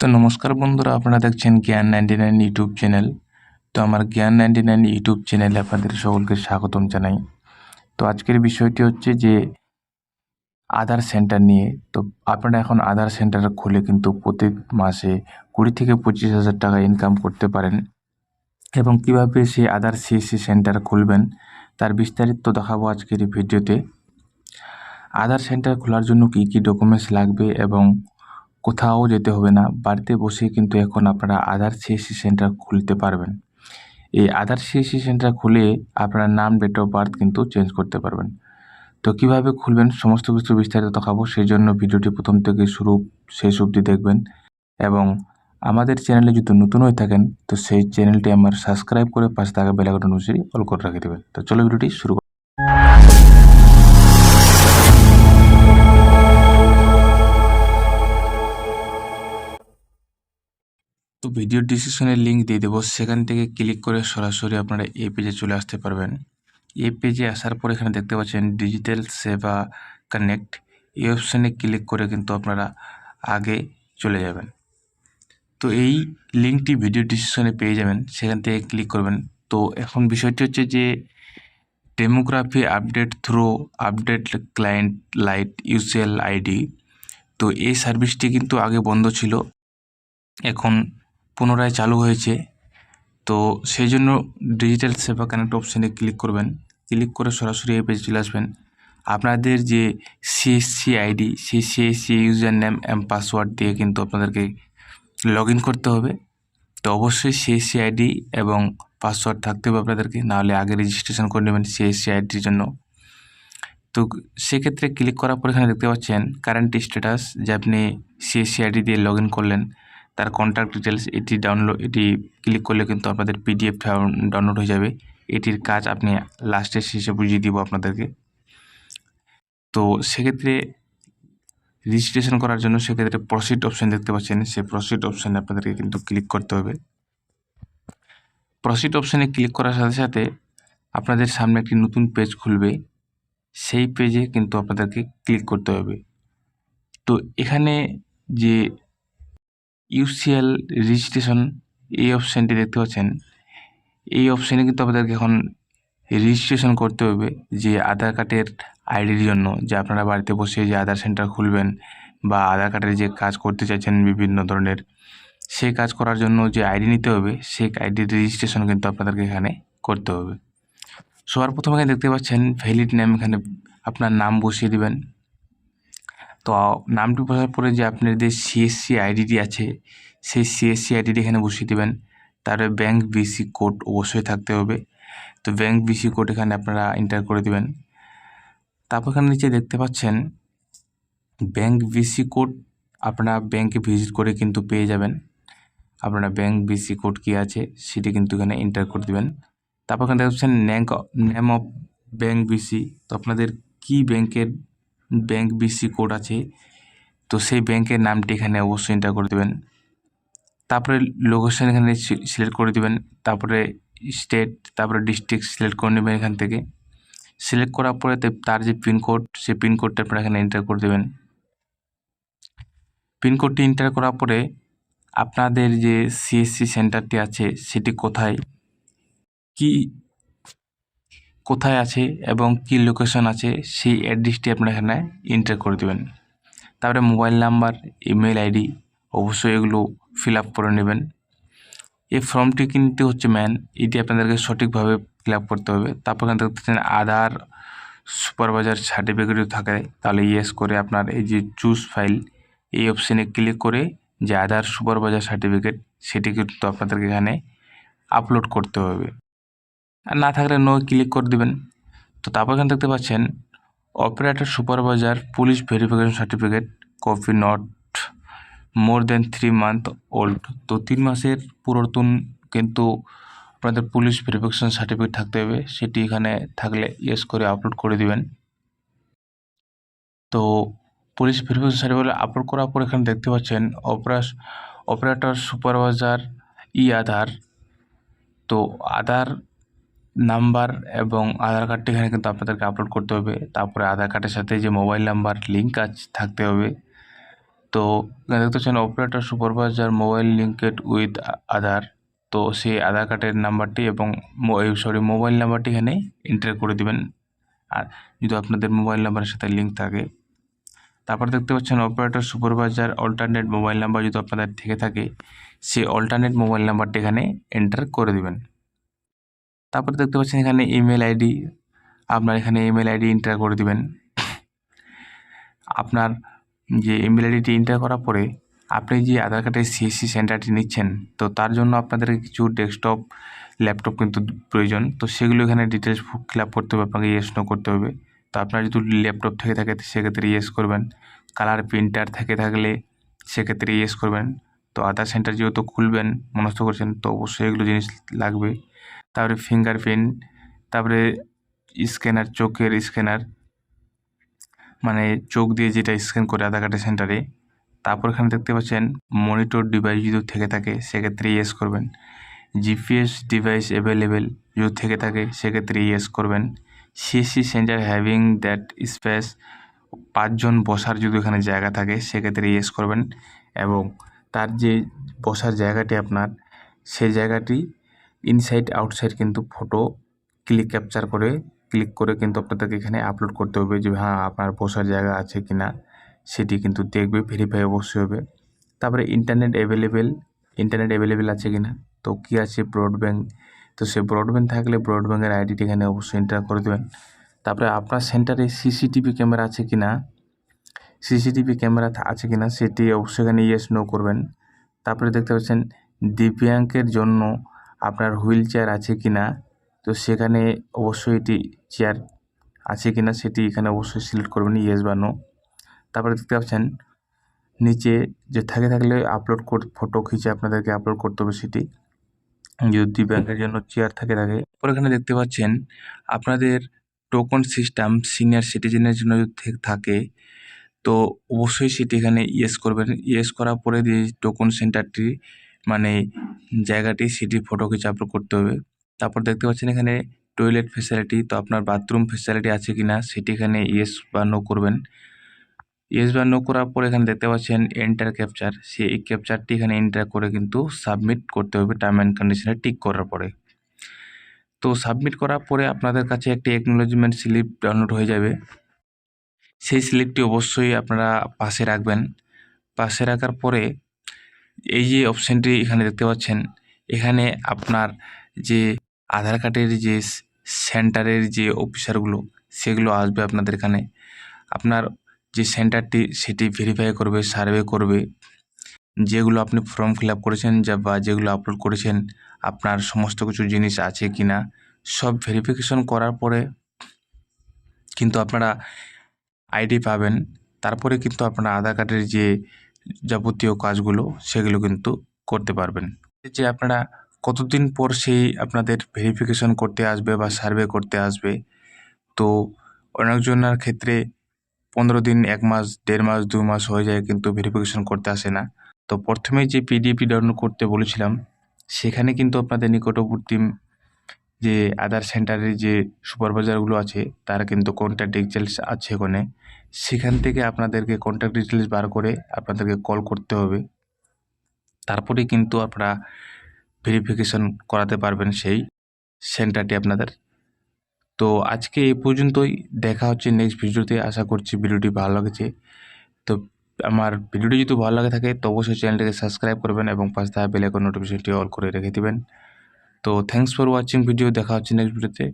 তো নমস্কার বন্ধুরা, আপনারা দেখছেন জ্ঞান নাইনটি নাইন ইউটিউব চ্যানেল। তো আমার জ্ঞান নাইনটি নাইন ইউটিউব চ্যানেলে আপনাদের সকলকে স্বাগতম জানাই। তো আজকের বিষয়টি হচ্ছে যে, আধার সেন্টার নিয়ে। তো আপনারা এখন আধার সেন্টার খুলে কিন্তু প্রতি মাসে কুড়ি থেকে পঁচিশ হাজার টাকা ইনকাম করতে পারেন। এবং কীভাবে সেই আধার সিএসসি সেন্টার খুলবেন, তার বিস্তারিত দেখাবো আজকের এই ভিডিওতে। আধার সেন্টার খোলার জন্য কী কী ডকুমেন্টস লাগবে এবং কোথাও যেতে হবে না, বাড়িতে বসে কিন্তু এখন আপনারা আধার সিএসসি সেন্টার খুলতে পারবেন। এই আধার সিএসসি সেন্টার খুলে আপনার নাম ডেট অফ বার্থ কিন্তু চেঞ্জ করতে পারবেন। তো কীভাবে খুলবেন সমস্ত কিছু বিস্তারিত দেখাবো, সেই জন্য ভিডিওটি প্রথম থেকে শুরু, শেষ অবধি দেখবেন। এবং আমাদের চ্যানেলে যদি নতুন হয়ে থাকেন, তো সেই চ্যানেলটি আমার সাবস্ক্রাইব করে পাশে থাকা বেলাঘটন অনুসারে অল করে রেখে দেবেন। তো চলো ভিডিওটি শুরু ভিডিও ডিসক্রিপশনের লিঙ্ক দিয়ে দেবো। সেখান থেকে ক্লিক করে সরাসরি আপনারা এই পেজে চলে আসতে পারবেন। এই পেজে আসার পর এখানে দেখতে পাচ্ছেন ডিজিটাল সেবা কানেক্ট এই অপশানে ক্লিক করে কিন্তু আপনারা আগে চলে যাবেন। তো এই লিঙ্কটি ভিডিও ডিসক্রিপশনে পেয়ে যাবেন। সেখান থেকে ক্লিক করবেন। তো এখন বিষয়টি হচ্ছে যে demography update through update client lite UCL ID তো এই সার্ভিসটি কিন্তু আগে বন্ধ ছিল। এখন পুনরায় চালু হয়েছে। তো সেই জন্য ডিজিটাল সেবা কানেক্ট অপশানে ক্লিক করবেন। ক্লিক করে সরাসরি এই পেজে চলে আসবেন। আপনাদের যে সিএসসি আইডি সেই CSC user name and password দিয়ে কিন্তু আপনাদেরকে লগ করতে হবে। তো অবশ্যই সিএসসি আইডি এবং পাসওয়ার্ড থাকতে হবে আপনাদেরকে, নাহলে আগে রেজিস্ট্রেশন করে নেবেন সিএসসি আইডির জন্য। তো সেক্ষেত্রে ক্লিক করার পর এখানে দেখতে পাচ্ছেন কারেন্ট স্ট্যাটাস যে আপনি সিএসসি আইডি দিয়ে লগ করলেন। তার কন্ট্যাক্ট ডিটেলস এটি ডাউনলোড এটি ক্লিক করলে কিন্তু আপনাদের পিডিএফ ডাউনলোড হয়ে যাবে। এটির কাজ আপনি লাস্টে শেষে বুঝিয়ে দিব আপনাদেরকে। তো সেক্ষেত্রে রেজিস্ট্রেশন করার জন্য সেক্ষেত্রে প্রসিড অপশান দেখতে পাচ্ছেন। সেই প্রসিড অপশানে আপনাদেরকে কিন্তু ক্লিক করতে হবে। প্রসিড অপশানে ক্লিক করার সাথে সাথে আপনাদের সামনে একটি নতুন পেজ খুলবে। সেই পেজে কিন্তু আপনাদেরকে ক্লিক করতে হবে। তো এখানে যে ইউসিএল রেজিস্ট্রেশন এই অপশানটি দেখতে পাচ্ছেন। এই অপশানে কিন্তু আপনাদেরকে এখন রেজিস্ট্রেশন করতে হবে যে আধার কার্ডের আইডির জন্য, যে আপনারা বাড়িতে বসে যে আধার সেন্টার খুলবেন বা আধার কার্ডের যে কাজ করতে চাইছেন বিভিন্ন ধরনের, সেই কাজ করার জন্য যে আইডি নিতে হবে, সেই আইডির রেজিস্ট্রেশন কিন্তু আপনাদেরকে এখানে করতে হবে। সবার প্রথমে দেখতে পাচ্ছেন ভ্যালিড নেম এখানে আপনার নাম বসিয়ে দিবেন। তো নামটি বসার পরে যে আপনার যে সিএসসি আইডিটি আছে, সেই সিএসসি আইডিটি এখানে বসিয়ে দেবেন। তারপরে ব্যাংক বিসি কোড অবশ্যই থাকতে হবে। তো ব্যাংক বিসি কোড এখানে আপনারা এন্টার করে দেবেন। তারপর এখানে নিচে দেখতে পাচ্ছেন ব্যাংক বিসি কোড আপনারা ব্যাংকে ভিজিট করে কিন্তু পেয়ে যাবেন। আপনারা ব্যাংক বিসি কোড কী আছে, সেটি কিন্তু এখানে এন্টার করে দেবেন। তারপর এখানে দেখছেন ন্যাঙ্ক নেম অফ ব্যাংক বিসি তো আপনাদের কী ব্যাংকের ব্যাংক বিসি কোড আছে। তো সেই ব্যাংকের নামটি এখানে অবশ্যই এন্টার করে দেবেন। তারপরে লোকেশন এখানে সিলেক্ট করে দেবেন। তারপরে স্টেট তারপরে ডিস্ট্রিক্ট সিলেক্ট করে নেবেন এখান থেকে। সিলেক্ট করার পরে তার যে পিনকোড সেই পিনকোডটা আপনারা এখানে এন্টার করে দেবেন। পিনকোডটি এন্টার করার পরে আপনাদের যে সিএসসি সেন্টারটি আছে, সেটি কোথায়? কি কোথায় আছে এবং কি লোকেশন আছে, সেই অ্যাড্রেসটি আপনারা এখানে এন্টার করে দেবেন। তারপরে মোবাইল নাম্বার ইমেল আইডি অবশ্যই এগুলো ফিল আপ করে নেবেন। এই ফর্মটি কিন্তু হচ্ছে ম্যান এটি আপনাদেরকে সঠিকভাবে ফিল আপ করতে হবে। তারপর এখানে দেখতেছেন আধার সুপারভাইজার সার্টিফিকেটও থাকে, তাহলে ইয়েস করে আপনার এই যে চুজ ফাইল এই অপশানে ক্লিক করে যে আধার সুপারভাইজার সার্টিফিকেট সেটি কিন্তু আপনাদেরকে এখানে আপলোড করতে হবে। আর না থাকলে নো ক্লিক করে দেবেন। তো তারপর এখানে দেখতে পাচ্ছেন operator supervisor police verification certificate copy not more than three month old তো তিন মাসের পুরাতন কিন্তু আপনাদের পুলিশ ভেরিফিকেশন সার্টিফিকেট থাকতে হবে। সেটি এখানে থাকলে ইয়েস করে আপলোড করে দিবেন। তো পুলিশ ভেরিফিকেশন সার্টিফিকেট আপলোড করার পর এখানে দেখতে পাচ্ছেন অপারেশ অপারেটর সুপারভাইজার ই আধার। তো আধার নাম্বার এবং আধার কার্ডটি এখানে কিন্তু আপনাদেরকে আপলোড করতে হবে। তারপরে আধার কার্ডের সাথে যে মোবাইল নাম্বার লিঙ্ক আজ থাকতে হবে। তো এখানে দেখতে পাচ্ছেন operator supervisor mobile linked with Aadhaar. তো সেই আধার কার্ডের নাম্বারটি এবং সরি মোবাইল নাম্বারটি এখানে এন্টার করে দিবেন। আর যদি আপনাদের মোবাইল নাম্বারের সাথে লিঙ্ক থাকে। তারপর দেখতে পাচ্ছেন operator supervisor alternate mobile number যদি আপনাদের থেকে থাকে, সেই অল্টারনেট মোবাইল নাম্বারটি এখানে এন্টার করে দিবেন। তারপর দেখতে পাচ্ছেন এখানে ইমেল আইডি আপনার এখানে ইমেল আইডি এন্টার করে দিবেন। আপনার যে ইমেল আইডিটি এন্টার করার পরে আপনি যে আধার কার্ডের সিএসসি সেন্টারটি নিচ্ছেন, তো তার জন্য আপনাদের কিছু ডেস্কটপ ল্যাপটপ কিন্তু প্রয়োজন। তো সেগুলো এখানে ডিটেলস ফিল আপ করতে হবে, আপনাকে ইয়েস নো করতে হবে। তো আপনার যদি ল্যাপটপ থেকে থাকে সেক্ষেত্রে ইয়েস করবেন। কালার প্রিন্টার থেকে থাকলে সেক্ষেত্রে ইয়েস করবেন। তো আধার সেন্টার যেহেতু খুলবেন, মনস্থ করছেন, তো অবশ্যই এগুলো জিনিস লাগবে। তারপরে ফিঙ্গারপ্রিন্ট তারপরে স্ক্যানার চোখের স্ক্যানার মানে চোখ দিয়ে যেটা স্ক্যান করে আধার কার্ডের সেন্টারে তারপর এখানে দেখতে পাচ্ছেন মনিটর ডিভাইস যদি থেকে থাকে, সেক্ষেত্রে ইয়েস করবেন। জিপিএস ডিভাইস অ্যাভেলেবেল যদি থেকে থাকে, সেক্ষেত্রে ইয়েস করবেন। CSC centre having that space পাঁচজন বসার যদি এখানে জায়গা থাকে, সেক্ষেত্রে ইয়েস করবেন। এবং তার যে বসার জায়গাটি আপনার, সেই জায়গাটি ইনসাইড আউটসাইড কিন্তু ফটো ক্লিক ক্যাপচার করে ক্লিক করে কিন্তু আপনাদেরকে এখানে আপলোড করতে হবে যে হ্যাঁ আপনার বসার জায়গা আছে কি না সেটি কিন্তু দেখবে ভেরিফাই অবশ্যই হবে। তারপরে ইন্টারনেট অ্যাভেলেবেল ইন্টারনেট অ্যাভেলেবেল আছে কি না তো কী আছে ব্রডব্যান্ড তো সে ব্রডব্যান্ড থাকলে ব্রডব্যান্ডের আইডিটি এখানে অবশ্যই এন্টার করে দেবেন। তারপরে আপনার সেন্টারে সিসিটিভি ক্যামেরা আছে কি না সিসিটিভি ক্যামেরা আছে কি না সেটি অবশ্যই এখানে ইয়েস নো করবেন। তারপরে দেখতে পাচ্ছেন, দিব্যাঙ্কের জন্য আপনার হুইল চেয়ার আছে কি না, তো সেখানে অবশ্যই এটি চেয়ার আছে কি না সেটি এখানে অবশ্যই সিলেক্ট করবেন ইয়েস বা নো তারপরে দেখতে পাচ্ছেন, নিচে যে থাকে থাকলে আপলোড কর ফটো খিচে আপনাদেরকে আপলোড করতে হবে সেটি। যদি ব্যাংকের জন্য চেয়ার থাকে থাকে পরে এখানে দেখতে পাচ্ছেন, আপনাদের টোকন সিস্টেম সিনিয়র সিটিজেনের জন্য যদি থাকে, তো অবশ্যই সেটি এখানে ইয়েস করবেন। ইয়েস করার পরে যে টোকন সেন্টারটি মানে জায়গাটি সেটি ফটো খিচে আপলোড করতে হবে। তারপর দেখতে পাচ্ছেন এখানে টয়লেট ফেসিলিটি তো আপনার বাথরুম ফেসিলিটি আছে কি না সেটি এখানে ইয়েস বা নো করবেন। ইয়েস বা নো করার পর এখানে দেখতে পাচ্ছেন এন্টার ক্যাপচার সেই ক্যাপচারটি এখানে এন্টার করে কিন্তু সাবমিট করতে হবে টার্ম অ্যান্ড কন্ডিশনে টিক করার পরে। তো সাবমিট করার পরে আপনাদের কাছে একটি অ্যাকনোলজমেন্ট স্লিপ ডাউনলোড হয়ে যাবে। সেই স্লিপটি অবশ্যই আপনারা পাশে রাখবেন। পাশে রাখার পরে এই যে অপশানটি এখানে দেখতে পাচ্ছেন, এখানে আপনার যে আধার কার্ডের যে সেন্টারের যে অফিসারগুলো সেগুলো আসবে আপনাদের এখানে। আপনার যে সেন্টারটি সেটি ভেরিফাই করবে সার্ভে করবে। যেগুলো আপনি ফর্ম ফিল আপ করেছেন যা বা যেগুলো আপলোড করেছেন, আপনার সমস্ত কিছু জিনিস আছে কি না সব ভেরিফিকেশন করার পরে কিন্তু আপনারা আইডি পাবেন। তারপরে কিন্তু আপনারা আধার কার্ডের যে যাবতীয় কাজগুলো সেগুলো কিন্তু করতে পারবেন। যে আপনারা কতদিন পর সেই আপনাদের ভেরিফিকেশন করতে আসবে বা সার্ভে করতে আসবে, তো অনেকজনের ক্ষেত্রে পনেরো দিন, এক মাস, দেড় মাস দু মাস হয়ে যায় কিন্তু ভেরিফিকেশন করতে আসে না। তো প্রথমে যে পিডিএফটি ডাউনলোড করতে বলেছিলাম, সেখানে কিন্তু আপনাদের নিকটবর্তী যে আদার সেন্টারের যে সুপারভাইজারগুলো আছে, তার কিন্তু কন্ট্যাক্ট ডিটেলস আছে ওখানে সেখান থেকে আপনাদেরকে কন্ট্যাক্ট ডিটেলস বার করে আপনাদেরকে কল করতে হবে। তারপরে কিন্তু আপনারা ভেরিফিকেশন করাতে পারবেন সেই সেন্টারটি আপনাদের। তো আজকে এই পর্যন্তই, দেখা হচ্ছে নেক্সট ভিডিওতে আশা করছি ভিডিওটি ভালো লাগছে। তো আমার ভিডিওটি যদি ভালো লাগে থাকে, তো অবশ্যই চ্যানেলটিকে সাবস্ক্রাইব করবেন এবং পাশে থাকা বেলাইকন নোটিফিকেশনটি অল করে রেখে দেবেন। তো থ্যাংকস ফর ওয়াচিং ভিডিও দেখা হচ্ছে নেক্সট ভিডিওতে